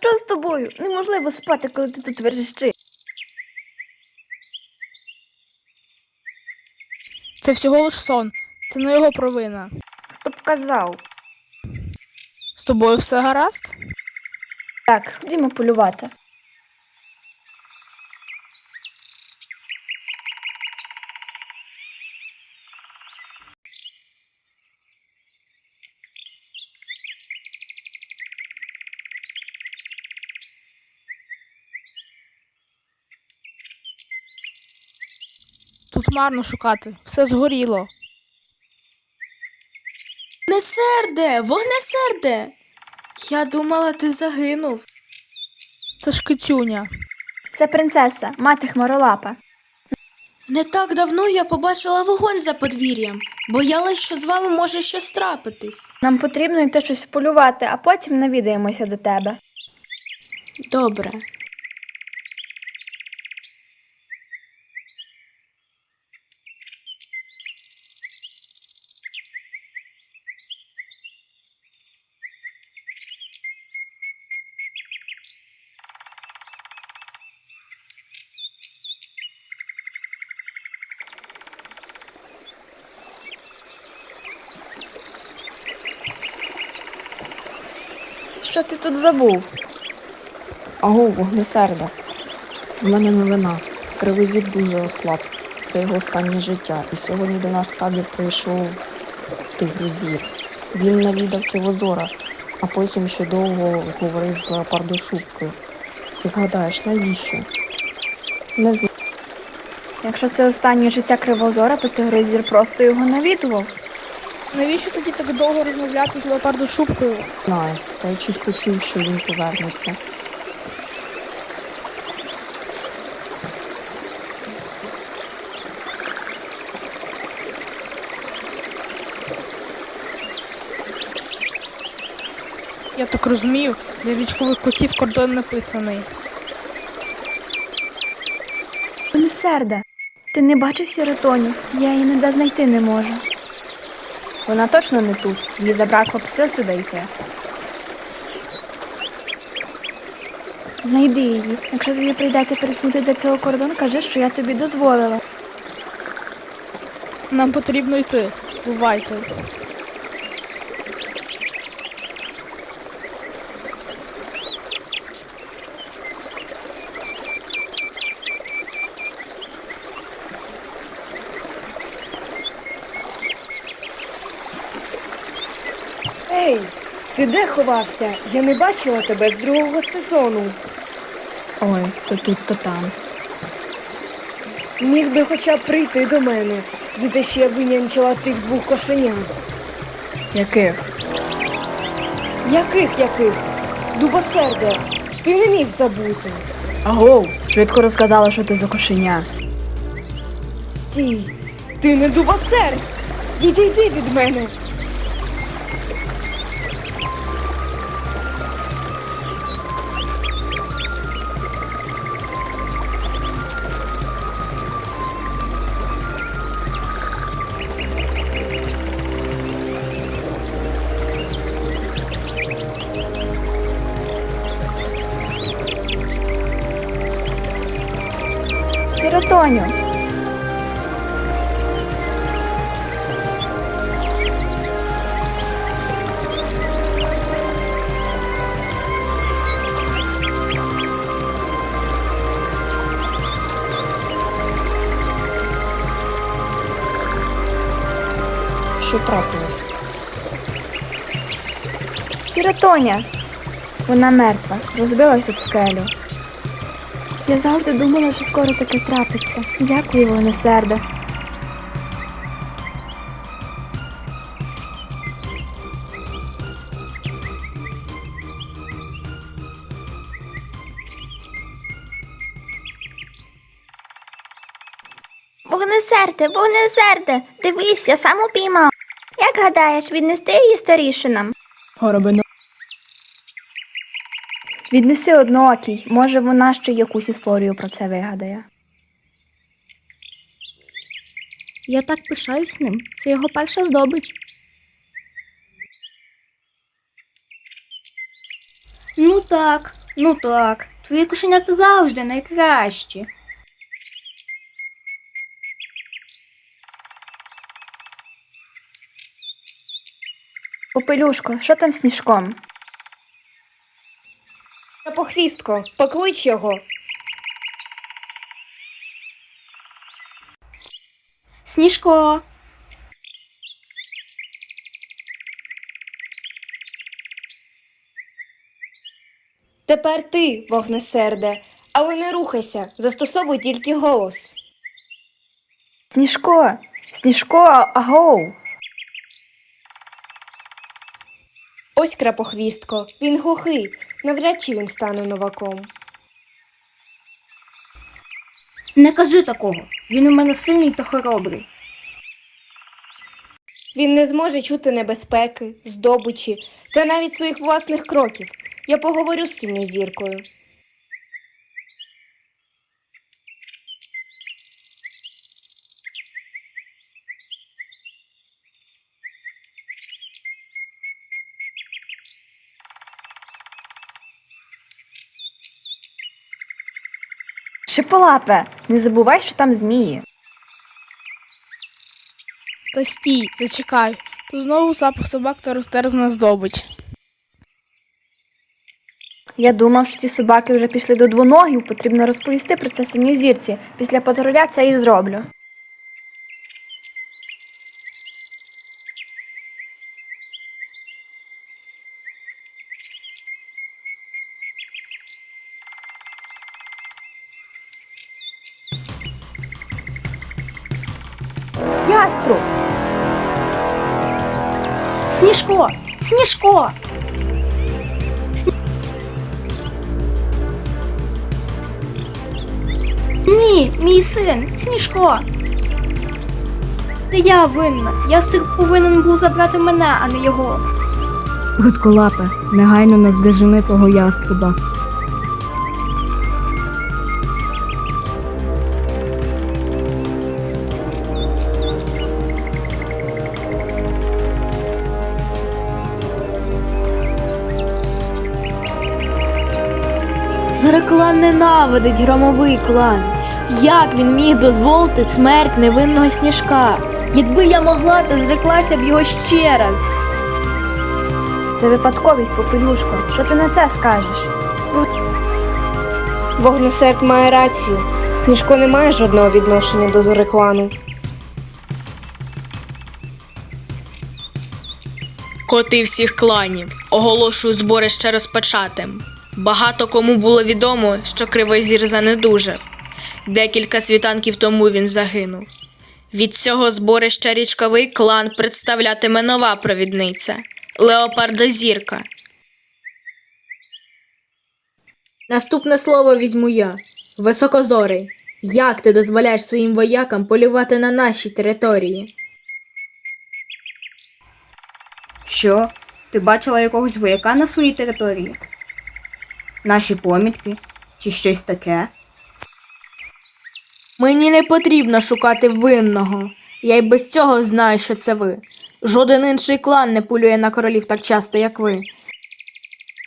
що з тобою? Неможливо спати, коли ти тут верещиш. Це всього лиш сон. Це не його провина. Хто б казав? З тобою все гаразд? Так, ходімо полювати. Тут марно шукати, все згоріло. Несерде, вогнесерде. Я думала, ти загинув. Це ж кицюня. Це принцеса, мати хмаролапа. Не так давно я побачила вогонь за подвір'ям. Боялась, що з вами може щось трапитись. Нам потрібно йти щось полювати, а потім навідаємося до тебе. Добре. Що ти тут забув? Аго, вогнесерда. В мене новина. Кривий дуже ослаб. Це його останнє життя. І сьогодні до нас табір прийшов тигрозір. Він навідав Кривозора, а потім ще довго говорив з леопардошубкою. Як гадаєш, навіщо? Не знаю. Якщо це останнє життя кривозора, то тигрозір просто його навідував. Навіщо тоді так довго розмовляти з леопардошубкою? Та я чітко чув, що він повернеться. Я так розумію, для вічкових котів кордон написаний. Серда, ти не бачив сіротоню? Я її ніде знайти не можу. Вона точно не тут. Їй забракло б сюди йти. Знайди її. Якщо тобі прийдеться перетнути до цього кордон, кажи, що я тобі дозволила. Нам потрібно йти. Бувайте. Ей, ти де ховався? Я не бачила тебе з другого сезону. Ой, то тут, то там. Міг би хоча б прийти до мене, за те, що я винянчила тих двох кошенят. Яких? Яких яких? Дубосерде, ти не міг забути. Агов, швидко розказала, що ти за кошеня. Стій, ти не дубосерд! Відійди від мене. Сіротоню. Що трапилось? Сіротоня. Вона мертва, розбилась об скелю. Я завжди думала, що скоро таке трапиться. Дякую, Вонесерде. Вогнесерде, вогнесерде, дивись, я сам упіймав. Як гадаєш, віднести її старішинам? Горобино. Віднеси одноокій, може вона ще якусь історію про це вигадає. Я так пишаюсь ним. Це його перша здобич. Ну так, Ну так, твої кошенята завжди найкращі. Попелюшко, що там з сніжком? Крапохвістко, поклич його. Сніжко. Тепер ти, вогнесерде, але не рухайся, застосовуй тільки голос. Сніжко, Сніжко, агоу. Ось крапохвістко, він глухий, навряд чи він стане новаком. Не кажи такого. Він у мене сильний та хоробрий. Він не зможе чути небезпеки, здобичі та навіть своїх власних кроків. Я поговорю з синьою зіркою. Шиполапе, не забувай, що там змії. Та стій, зачекай. Тут знову запах собак та розтерзана здобич. Я думав, що ті собаки вже пішли до двоногів, потрібно розповісти про це синій зірці. Після патруля це і зроблю. Яструб! Сніжко! Сніжко! Ні, мій син, Сніжко. Це я винна. Яструб повинен був забрати мене, а не його. Гудколапе, негайно наздожени того яструба. Зреклан ненавидить громовий клан. Як він міг дозволити смерть невинного сніжка? Якби я могла, то зреклася б його ще раз. Це випадковість, попелюшко. Що ти на це скажеш? Вогнесерд має рацію. Сніжко не має жодного відношення до зореклану. Коти всіх кланів оголошую зборище розпочатим. Багато кому було відомо, що Кривозір занедужав. Декілька світанків тому він загинув. Від цього зборища річковий клан представлятиме нова провідниця Леопардозірка. Наступне слово візьму я. Високозорий. Як ти дозволяєш своїм воякам полювати на нашій території? Що? Ти бачила якогось вояка на своїй території? Наші помітки? Чи щось таке? Мені не потрібно шукати винного. Я й без цього знаю, що це ви. Жоден інший клан не полює на королів так часто, як ви.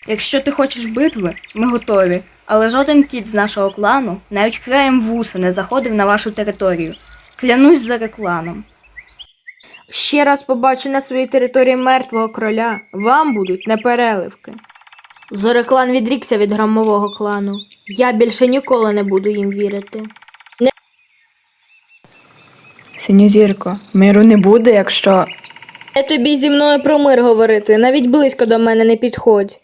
Якщо ти хочеш битви, ми готові. Але жоден кіт з нашого клану навіть краєм вуса не заходив на вашу територію. Клянусь за рекланом. Ще раз побачу на своїй території мертвого короля, вам будуть непереливки. Зореклан відрікся від громового клану. Я більше ніколи не буду їм вірити. Синьозірко, миру не буде, якщо. Я тобі зі мною про мир говорити, навіть близько до мене не підходь.